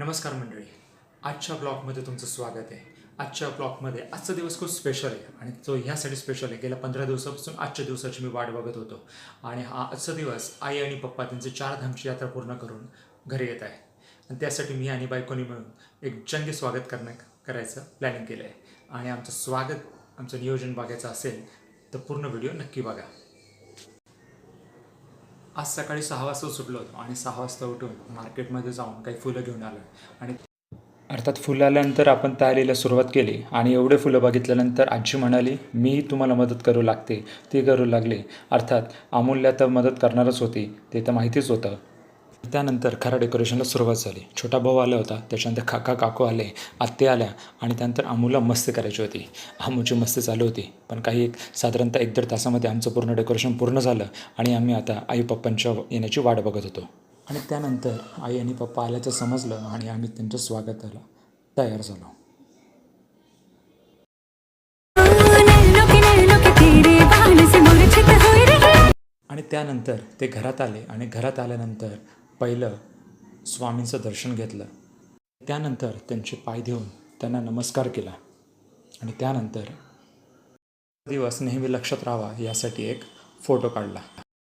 नमस्कार मंडळी. आजच्या ब्लॉगमध्ये तुमचं स्वागत आहे. आजच्या ब्लॉगमध्ये आजचा दिवस खूप स्पेशल आहे आणि तो ह्यासाठी स्पेशल आहे. गेल्या पंधरा दिवसापासून आजच्या दिवसाची मी वाट बघत होतो. आणि हा आजचा दिवस आई आणि पप्पा त्यांचे चार धामची यात्रा पूर्ण करून घरी येत आहे. आणि त्यासाठी मी आणि बायकोनी मिळून एक जंगी स्वागत करणं करायचं प्लॅनिंग केलं आहे आणि आमचं स्वागत आमचं नियोजन बघायचं असेल तर पूर्ण व्हिडिओ नक्की बघा. आज सकाळी सहा वाजता सुटलो होतो आणि सहा वाजता उठून मार्केटमध्ये जाऊन काही फुलं घेऊन आलो. आणि अर्थात फुलं आल्यानंतर आपण तयारीला सुरुवात केली आणि एवढे फुलं बघितल्यानंतर आजी म्हणाली मी तुम्हाला मदत करू लागते. ती करू लागली. अर्थात अमूल्य तर मदत करणारच होती ते तर माहितीच होतं. त्यानंतर खऱ्या डेकोरेशनला सुरुवात झाली. छोटा भाऊ आला होता त्याच्यानंतर काका काकू आले आत्ते आल्या आणि त्यानंतर अमूला मस्ती करायची होती. अमूची मस्ती चालू होती. पण काही एक साधारणतः एक दीड तासामध्ये आमचं पूर्ण डेकोरेशन पूर्ण झालं आणि आम्ही आता आई पप्पांच्या येण्याची वाट बघत होतो. आणि त्यानंतर आई आणि पप्पा आल्याचं समजलं आणि आम्ही त्यांच्या स्वागताला तयार झालो. आणि त्यानंतर ते घरात आले आणि घरात आल्यानंतर पहिलं स्वामींचं दर्शन घेतलं. त्यानंतर त्यांचे पाय देऊन त्यांना नमस्कार केला. आणि त्यानंतर दिवस नेहमी लक्षात राहावा यासाठी एक फोटो काढला.